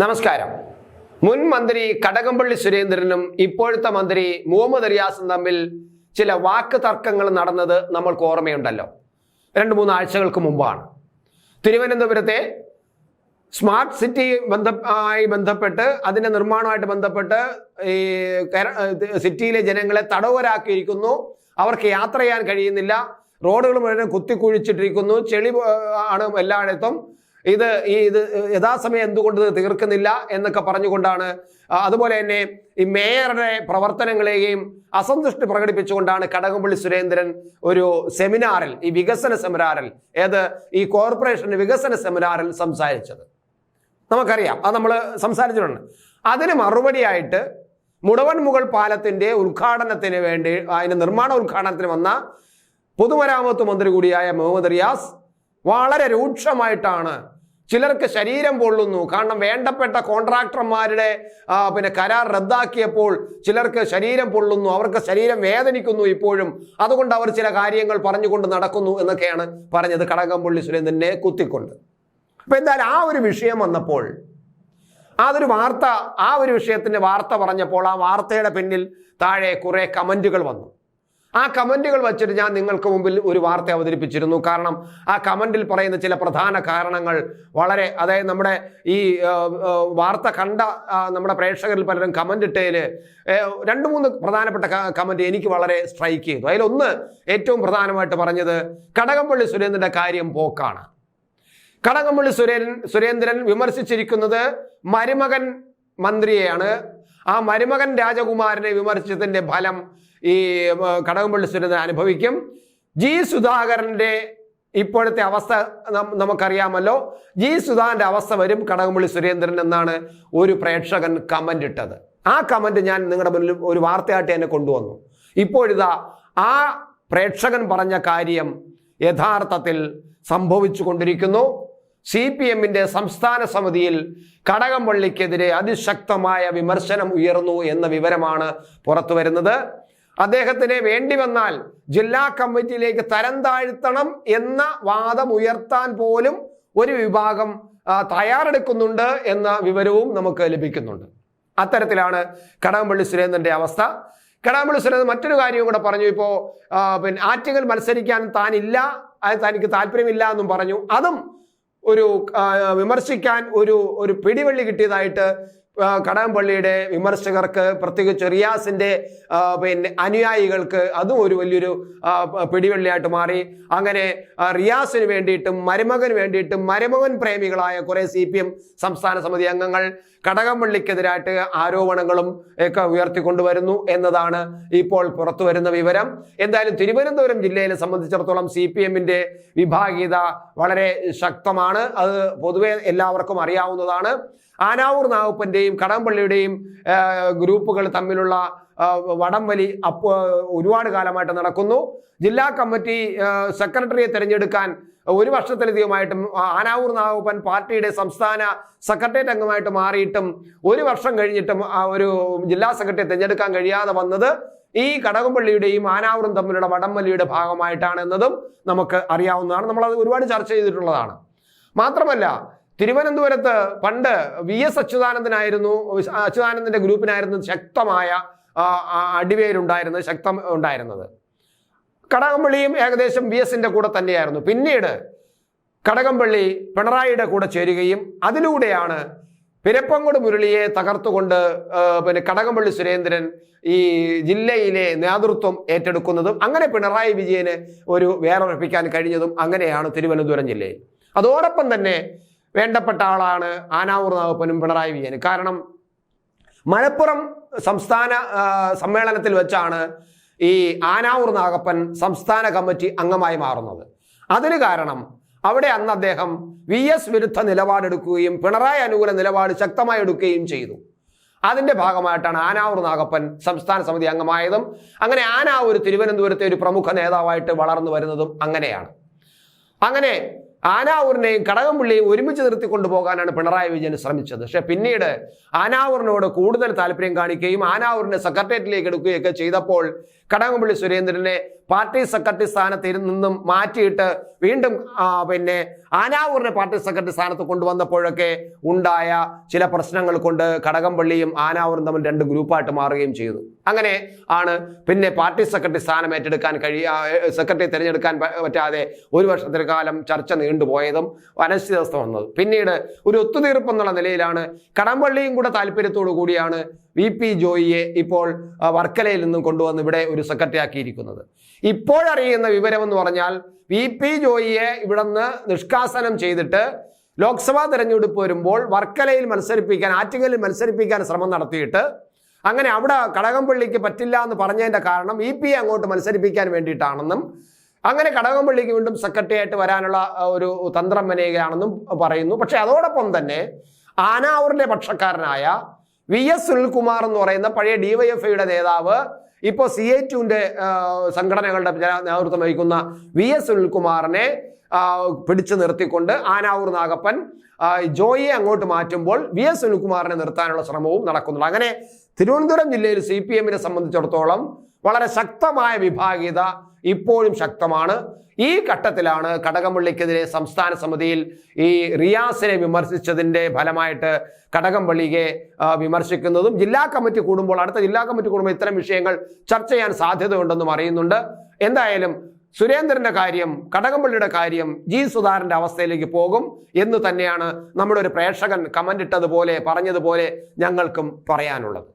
നമസ്കാരം. മുൻ മന്ത്രി കടകംപള്ളി സുരേന്ദ്രനും ഇപ്പോഴത്തെ മന്ത്രി മുഹമ്മദ് റിയാസും തമ്മിൽ ചില വാക്ക് തർക്കങ്ങൾ നടന്നത് നമ്മൾക്ക് ഓർമ്മയുണ്ടല്ലോ. രണ്ട് മൂന്ന് ആഴ്ചകൾക്ക് മുമ്പാണ്. തിരുവനന്തപുരത്തെ സ്മാർട്ട് സിറ്റി ബന്ധ ആയി ബന്ധപ്പെട്ട് അതിന്റെ നിർമ്മാണമായിട്ട് ബന്ധപ്പെട്ട് ഈ സിറ്റിയിലെ ജനങ്ങളെ തടവരാക്കിയിരിക്കുന്നു. അവർക്ക് യാത്ര ചെയ്യാൻ കഴിയുന്നില്ല. റോഡുകൾ മുഴുവൻ കുത്തിക്കുഴിച്ചിട്ടിരിക്കുന്നു. ചെളി ആണ് എല്ലായിടത്തും. ഇത് ഈ ഇത് യഥാസമയം എന്തുകൊണ്ട് തീർക്കുന്നില്ല എന്നൊക്കെ പറഞ്ഞുകൊണ്ടാണ് അതുപോലെ തന്നെ ഈ മേയറുടെ പ്രവർത്തനങ്ങളെയും അസന്തുഷ്ടി പ്രകടിപ്പിച്ചുകൊണ്ടാണ് കടകംപള്ളി സുരേന്ദ്രൻ ഒരു സെമിനാറിൽ ഈ വികസന സെമിനാറിൽ ഏത് ഈ കോർപ്പറേഷന്റെ വികസന സെമിനാറിൽ സംസാരിച്ചത്. നമുക്കറിയാം അത് നമ്മൾ സംസാരിച്ചിട്ടുണ്ട്. അതിന് മറുപടിയായിട്ട് മുടവൻ മുകൾ പാലത്തിന്റെ ഉദ്ഘാടനത്തിന് വേണ്ടി അതിന്റെ നിർമ്മാണ ഉദ്ഘാടനത്തിന് വന്ന പൊതുമരാമത്ത് മന്ത്രി കൂടിയായ മുഹമ്മദ് റിയാസ് വളരെ രൂക്ഷമായിട്ടാണ് ചിലർക്ക് ശരീരം പൊള്ളുന്നു. കാരണം വേണ്ടപ്പെട്ട കോൺട്രാക്ടർമാരുടെ പിന്നെ കരാർ റദ്ദാക്കിയപ്പോൾ ചിലർക്ക് ശരീരം പൊള്ളുന്നു. അവർക്ക് ശരീരം വേദനിക്കുന്നു ഇപ്പോഴും. അതുകൊണ്ട് അവർ ചില കാര്യങ്ങൾ പറഞ്ഞുകൊണ്ട് നടക്കുന്നു എന്നൊക്കെയാണ് പറഞ്ഞത് കടകംപള്ളി സുരേന്ദ്രനെ കുത്തിക്കൊണ്ട്. അപ്പൊ എന്തായാലും ആ ഒരു വിഷയം വന്നപ്പോൾ അതൊരു വാർത്ത ആ ഒരു വിഷയത്തിന്റെ വാർത്ത പറഞ്ഞപ്പോൾ ആ വാർത്തയുടെ പിന്നിൽ താഴെ കുറേ കമന്റുകൾ വന്നു. ആ കമന്റുകൾ വച്ചിട്ട് ഞാൻ നിങ്ങൾക്ക് മുമ്പിൽ ഒരു വാർത്ത അവതരിപ്പിച്ചിരുന്നു. കാരണം ആ കമന്റിൽ പറയുന്ന ചില പ്രധാന കാരണങ്ങൾ വളരെ അതായത് നമ്മുടെ ഈ വാർത്ത കണ്ട നമ്മുടെ പ്രേക്ഷകരിൽ പലരും കമന്റ് ഇട്ടതിൽ രണ്ട് മൂന്ന് പ്രധാനപ്പെട്ട കമന്റ് എനിക്ക് വളരെ സ്ട്രൈക്ക് ചെയ്തു. അതിലൊന്ന് ഏറ്റവും പ്രധാനമായിട്ട് പറഞ്ഞത് കടകംപള്ളി സുരേന്ദ്രന്റെ കാര്യം പോക്കാണ്. കടകംപള്ളി സുരേൻ സുരേന്ദ്രൻ വിമർശിച്ചിരിക്കുന്നത് മരുമകൻ മന്ത്രിയെയാണ്. ആ മരുമകൻ രാജകുമാരനെ വിമർശിച്ചതിന്റെ ഫലം ഈ കടകംപള്ളി സുരേന്ദ്രൻ അനുഭവിക്കും. ജി സുധാകരന്റെ ഇപ്പോഴത്തെ അവസ്ഥ നമുക്കറിയാമല്ലോ. ജി സുധാകരന്റെ അവസ്ഥ വരും കടകംപള്ളി സുരേന്ദ്രൻ എന്നാണ് ഒരു പ്രേക്ഷകൻ കമന്റ് ഇട്ടത്. ആ കമന്റ് ഞാൻ നിങ്ങളുടെ മുന്നിൽ ഒരു വാർത്തയായിട്ട് എന്നെ കൊണ്ടുവന്നു. ഇപ്പോഴിതാ ആ പ്രേക്ഷകൻ പറഞ്ഞ കാര്യം യഥാർത്ഥത്തിൽ സംഭവിച്ചു കൊണ്ടിരിക്കുന്നു സി പി എമ്മിന്റെ സംസ്ഥാന സമിതിയിൽ കടകംപള്ളിക്കെതിരെ അതിശക്തമായ വിമർശനം ഉയർന്നു എന്ന വിവരമാണ് പുറത്തു വരുന്നത് അദ്ദേഹത്തിന് വേണ്ടി വന്നാൽ ജില്ലാ കമ്മിറ്റിയിലേക്ക് തരം താഴ്ത്തണം എന്ന വാദം ഉയർത്താൻ പോലും ഒരു വിഭാഗം തയ്യാറെടുക്കുന്നുണ്ട് എന്ന വിവരവും നമുക്ക് ലഭിക്കുന്നുണ്ട്. അത്തരത്തിലാണ് കടകംപള്ളി സുരേന്ദ്രന്റെ അവസ്ഥ. കടകംപള്ളി സുരേന്ദ്രൻ മറ്റൊരു കാര്യവും കൂടെ പറഞ്ഞു. ഇപ്പോ പിന്നെ ആറ്റുകൾ മത്സരിക്കാൻ താനില്ല തനിക്ക് താല്പര്യമില്ല എന്നും പറഞ്ഞു. അതും ഒരു വിമർശിക്കാൻ ഒരു ഒരു പിടിവള്ളി കിട്ടിയതായിട്ട് കടകംപള്ളിയുടെ വിമർശകർക്ക് പ്രത്യേകിച്ച് റിയാസിന്റെ പിന്നെ അനുയായികൾക്ക് അതും ഒരു വലിയൊരു പിടിവെള്ളിയായിട്ട് മാറി. അങ്ങനെ റിയാസിന് വേണ്ടിയിട്ടും മരുമകന് വേണ്ടിയിട്ടും മരുമകൻ പ്രേമികളായ കുറെ സി പി എം സംസ്ഥാന സമിതി അംഗങ്ങൾ കടകംപള്ളിക്കെതിരായിട്ട് ആരോപണങ്ങളും ഒക്കെ ഉയർത്തിക്കൊണ്ടുവരുന്നു എന്നതാണ് ഇപ്പോൾ പുറത്തു വരുന്ന വിവരം. എന്തായാലും തിരുവനന്തപുരം ജില്ലയിലെ സംബന്ധിച്ചിടത്തോളം സി പി എമ്മിന്റെ വിഭാഗീയത വളരെ ശക്തമാണ്. അത് പൊതുവെ എല്ലാവർക്കും അറിയാവുന്നതാണ്. ആനാവൂർ നാഗപ്പന്റെയും കടമ്പള്ളിയുടെയും ഗ്രൂപ്പുകൾ തമ്മിലുള്ള വടംവലി അപ്പോ ഒരുപാട് കാലമായിട്ട് നടക്കുന്നു. ജില്ലാ കമ്മിറ്റി സെക്രട്ടറിയെ തിരഞ്ഞെടുക്കാൻ ഒരു വർഷത്തിലധികമായിട്ടും ആനാവൂർ നാഗപ്പൻ പാർട്ടിയുടെ സംസ്ഥാന സെക്രട്ടേറിയറ്റ് അംഗമായിട്ട് മാറിയിട്ടും ഒരു വർഷം കഴിഞ്ഞിട്ടും ഒരു ജില്ലാ സെക്രട്ടറിയെ തിരഞ്ഞെടുക്കാൻ കഴിയാതെ വന്നത് ഈ കടകംപള്ളിയുടെയും ആനാവൂറും തമ്മിലുള്ള വടംവലിയുടെ ഭാഗമായിട്ടാണ് എന്നതും നമുക്ക് അറിയാവുന്നതാണ്. നമ്മളത് ഒരുപാട് ചർച്ച ചെയ്തിട്ടുള്ളതാണ്. മാത്രമല്ല തിരുവനന്തപുരത്ത് പണ്ട് വി എസ് അച്യുതാനന്ദനായിരുന്നു അച്യുതാനന്ദന്റെ ഗ്രൂപ്പിനായിരുന്നു ശക്തമായ അടിവേരുണ്ടായിരുന്നത് ശക്തം ഉണ്ടായിരുന്നത്. കടകംപള്ളിയും ഏകദേശം വി എസിന്റെ കൂടെ തന്നെയായിരുന്നു. പിന്നീട് കടകംപള്ളി പിണറായിയുടെ കൂടെ ചേരുകയും അതിലൂടെയാണ് പിരപ്പങ്കോട് മുരളിയെ തകർത്തുകൊണ്ട് പിന്നെ കടകംപള്ളി സുരേന്ദ്രൻ ഈ ജില്ലയിലെ നേതൃത്വം ഏറ്റെടുക്കുന്നതും അങ്ങനെ പിണറായി വിജയന് ഒരു വേറുറപ്പിക്കാൻ കഴിഞ്ഞതും അങ്ങനെയാണ് തിരുവനന്തപുരം ജില്ലയിൽ. അതോടൊപ്പം തന്നെ വേണ്ടപ്പെട്ട ആളാണ് ആനാവൂർ നാഗപ്പനും പിണറായി വിജയൻ. കാരണം മലപ്പുറം സംസ്ഥാന സമ്മേളനത്തിൽ വെച്ചാണ് ഈ ആനാവൂർ നാഗപ്പൻ സംസ്ഥാന കമ്മിറ്റി അംഗമായി മാറുന്നത്. അതിന് കാരണം അവിടെ അന്ന് അദ്ദേഹം വി എസ് വിരുദ്ധ നിലപാടെടുക്കുകയും പിണറായി അനുകൂല നിലപാട് ശക്തമായി എടുക്കുകയും ചെയ്തു. അതിന്റെ ഭാഗമായിട്ടാണ് ആനാവൂർ നാഗപ്പൻ സംസ്ഥാന സമിതി അംഗമായതും അങ്ങനെ ആനാവൂർ തിരുവനന്തപുരത്തെ ഒരു പ്രമുഖ നേതാവായിട്ട് വളർന്നു വരുന്നതും അങ്ങനെയാണ്. അങ്ങനെ ആനാവൂരിനെയും കടകംപള്ളിയും ഒരുമിച്ച് നിർത്തി കൊണ്ടുപോകാനാണ് പിണറായി വിജയൻ ശ്രമിച്ചത്. പക്ഷേ പിന്നീട് ആനാവൂരിനോട് കൂടുതൽ താല്പര്യം കാണിക്കുകയും ആനാവൂരിനെ സെക്രട്ടേറിയറ്റിലേക്ക് എടുക്കുകയൊക്കെ ചെയ്തപ്പോൾ കടകംപള്ളി സുരേന്ദ്രനെ പാർട്ടി സെക്രട്ടറി സ്ഥാനത്ത് നിന്നും മാറ്റിയിട്ട് വീണ്ടും പിന്നെ ആനാവൂരിനെ പാർട്ടി സെക്രട്ടറി സ്ഥാനത്ത് കൊണ്ടുവന്നപ്പോഴൊക്കെ ഉണ്ടായ ചില പ്രശ്നങ്ങൾ കൊണ്ട് കടകംപള്ളിയും ആനാവൂരും തമ്മിൽ രണ്ട് ഗ്രൂപ്പായിട്ട് മാറുകയും ചെയ്തു. അങ്ങനെ ആണ്. പിന്നെ പാർട്ടി സെക്രട്ടറി സ്ഥാനം ഏറ്റെടുക്കാൻ കഴിയ സെക്രട്ടറി തിരഞ്ഞെടുക്കാൻ പറ്റാതെ ഒരു വർഷത്തിന് കാലം ചർച്ച നീണ്ടുപോയതും അനിശ്ചിതാവസ്ഥ വന്നത്. പിന്നീട് ഒരു ഒത്തുതീർപ്പ് എന്നുള്ള നിലയിലാണ് കടമ്പള്ളിയും കൂടെ താല്പര്യത്തോടു കൂടിയാണ് വി പി ജോയിയെ ഇപ്പോൾ വർക്കലയിൽ നിന്നും കൊണ്ടുവന്ന് ഇവിടെ ഒരു സെക്രട്ടറി ആക്കിയിരിക്കുന്നത്. ഇപ്പോഴറിയുന്ന വിവരം എന്ന് പറഞ്ഞാൽ വി പി ജോയിയെ ഇവിടുന്ന് നിഷ്കാസനം ചെയ്തിട്ട് ലോക്സഭാ തെരഞ്ഞെടുപ്പ് വരുമ്പോൾ വർക്കലയിൽ മത്സരിപ്പിക്കാൻ ആറ്റിങ്ങലിൽ മത്സരിപ്പിക്കാൻ ശ്രമം നടത്തിയിട്ട് അങ്ങനെ അവിടെ കടകംപള്ളിക്ക് പറ്റില്ല എന്ന് പറഞ്ഞതിന്റെ കാരണം ഇ പി അങ്ങോട്ട് മത്സരിപ്പിക്കാൻ വേണ്ടിയിട്ടാണെന്നും അങ്ങനെ കടകംപള്ളിക്ക് വീണ്ടും സെക്രട്ടറി ആയിട്ട് വരാനുള്ള ഒരു തന്ത്രം മെനയുകയാണെന്നും പറയുന്നു. പക്ഷേ അതോടൊപ്പം തന്നെ ആനാവൂരിലെ പക്ഷക്കാരനായ വി എസ് സുനിൽകുമാർ എന്ന് പറയുന്ന പഴയ ഡിവൈഎഫ്ഐയുടെ നേതാവ് ഇപ്പോൾ സി എ ടുവിന്റെ സംഘടനകളുടെ നേതൃത്വം വഹിക്കുന്ന വി എസ് സുനിൽകുമാറിനെ പിടിച്ചു നിർത്തിക്കൊണ്ട് ആനാവൂർ നാഗപ്പൻ ജോയിയെ അങ്ങോട്ട് മാറ്റുമ്പോൾ വി എസ് സുനിൽകുമാറിനെ നിർത്താനുള്ള ശ്രമവും നടക്കുന്നുണ്ട്. അങ്ങനെ തിരുവനന്തപുരം ജില്ലയിൽ സി പി എമ്മിനെ സംബന്ധിച്ചിടത്തോളം വളരെ ശക്തമായ വിഭാഗീയത ഇപ്പോഴും ശക്തമാണ്. ഈ ഘട്ടത്തിലാണ് കടകംപള്ളിക്കെതിരെ സംസ്ഥാന സമിതിയിൽ ഈ റിയാസിനെ വിമർശിച്ചതിന്റെ ഫലമായിട്ട് കടകംപള്ളിയെ വിമർശിക്കുന്നതും ജില്ലാ കമ്മിറ്റി കൂടുമ്പോൾ അടുത്ത ജില്ലാ കമ്മിറ്റി കൂടുമ്പോൾ ഇത്തരം വിഷയങ്ങൾ ചർച്ച ചെയ്യാൻ സാധ്യതയുണ്ടെന്നും അറിയുന്നുണ്ട്. എന്തായാലും സുരേന്ദ്രന്റെ കാര്യം കടകംപള്ളിയുടെ കാര്യം ജി സുധാകരന്റെ അവസ്ഥയിലേക്ക് പോകും എന്ന് തന്നെയാണ് നമ്മുടെ ഒരു പ്രേക്ഷകൻ കമന്റ് ഇട്ടതുപോലെ പറഞ്ഞതുപോലെ ഞങ്ങൾക്കും പറയാനുള്ളത്.